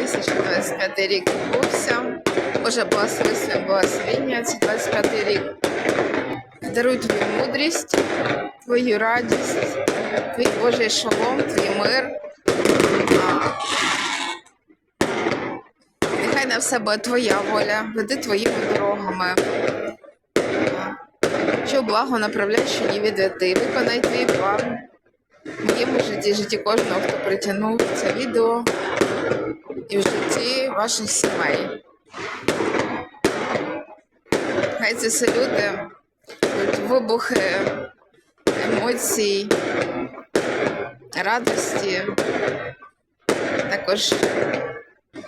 2025 рік відбувся. Боже, благослови своє благословення, це 25 рік. Даруй твою мудрість, твою радість, твій Божий шалом, твій мир. Нехай на все буде твоя воля, веди твоїми дорогами. Що благо направляй, що ні відведи. Виконай твій план в моєму житті, житті кожного, хто притягнув це відео і в житті ваших сімей. Хай все люди, вибухи емоцій, радості. Також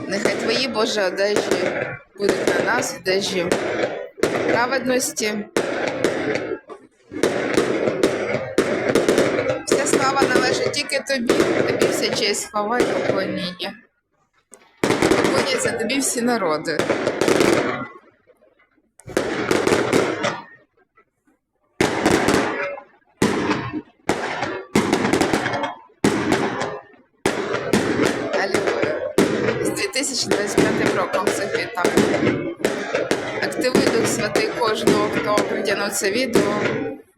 нехай твої Божі одежі будуть на нас, одежі праведності. Слава належить тільки тобі, тобі вся честь, хвала і поклоніння. Поклоняться тобі всі народи. З 2025 роком всіх вітаю. Активуй Дух Святий кожного, хто притягнув це відео,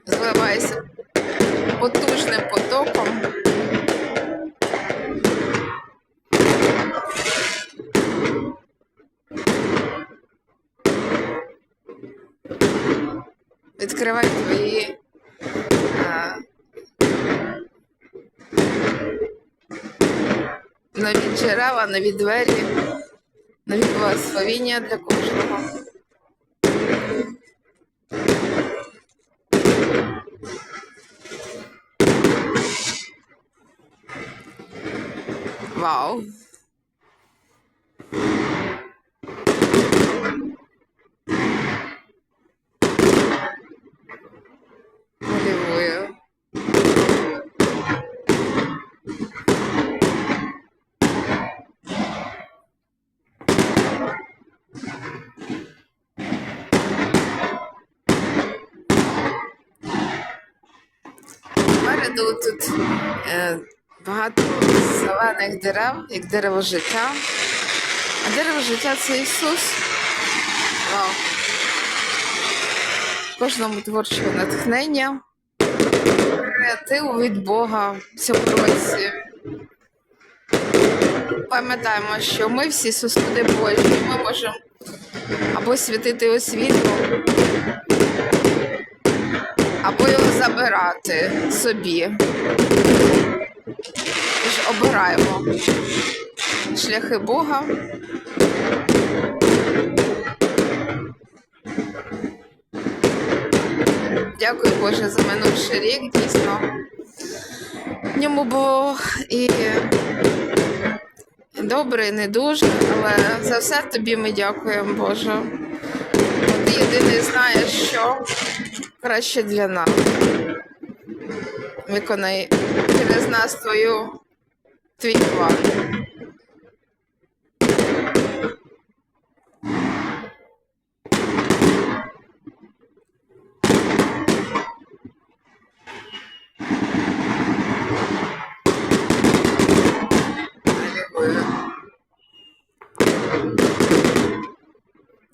зливайся потужним потоком. Відкривай твої а, нові джерела, нові двері, нові благословіння для кожного. Вау. Алілуя. Попереду тут е, багато зелених дерев, як дерево життя. А дерево життя це Ісус. Вау. Кожному творчого натхнення, креативу від Бога в цьому році. Пам'ятаємо, що ми всі сусуди Божі, ми можемо або світити у світло, або його забирати собі. Тож обираємо шляхи Бога. Дякую Боже за минувший рік, дійсно. В ньому було і добре, і не дуже, але за все тобі ми дякуємо, Боже. Бо Ти єдиний знаєш, що краще для нас. Виконай через нас твою твій план.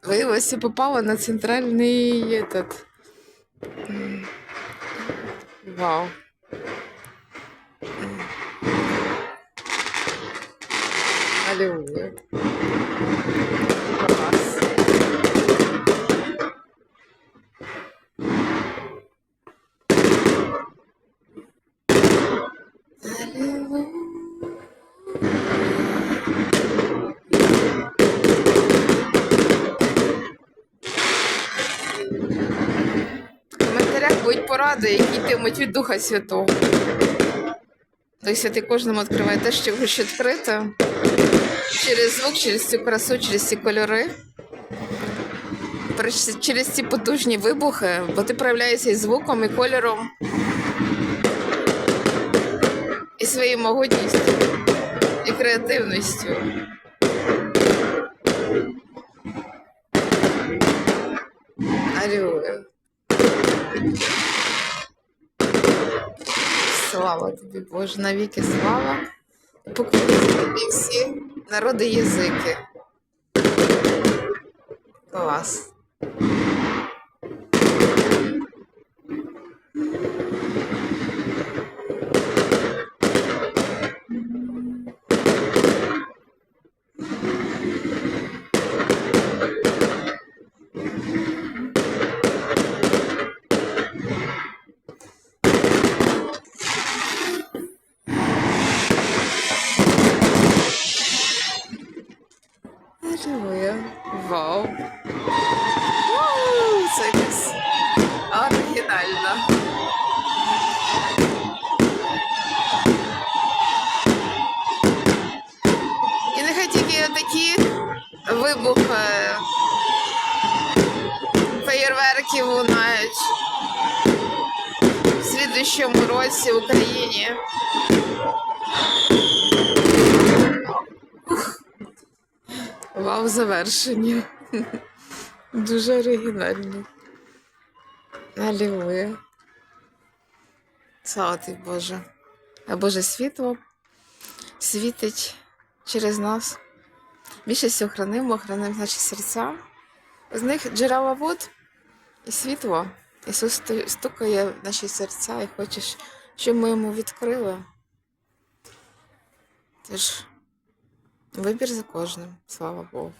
Виявилося, попала на центральный этот. Вау. В коментарях будуть поради, які йтимуть від Духа Святого. Дух Святий кожному відкриває те, що хоче відкрити. Через звук, через цю красу, через ці кольори. Через- ці потужні вибухи, бо ти проявляєшся і звуком, і кольором, і своєю могутністю, і креативністю. Аллилуйя. Слава тобі, Боже, навіки слава. Тобі всі народи язики. Клас. Алілуя. Вау. Оригінально. І нехай тільки такі вибухи феєрверків лунають в слідущому році в Україні. Вау, завершення. Дуже оригінально. Алілуя. Слава тобі, Боже. А Боже світло світить через нас. Більшість охранимо, охранимо наші серця. З них джерела вод і світло. Ісус стукає в наші серця і хоче, щоб ми йому відкрили. Тож, вибір за кожним. Слава Богу.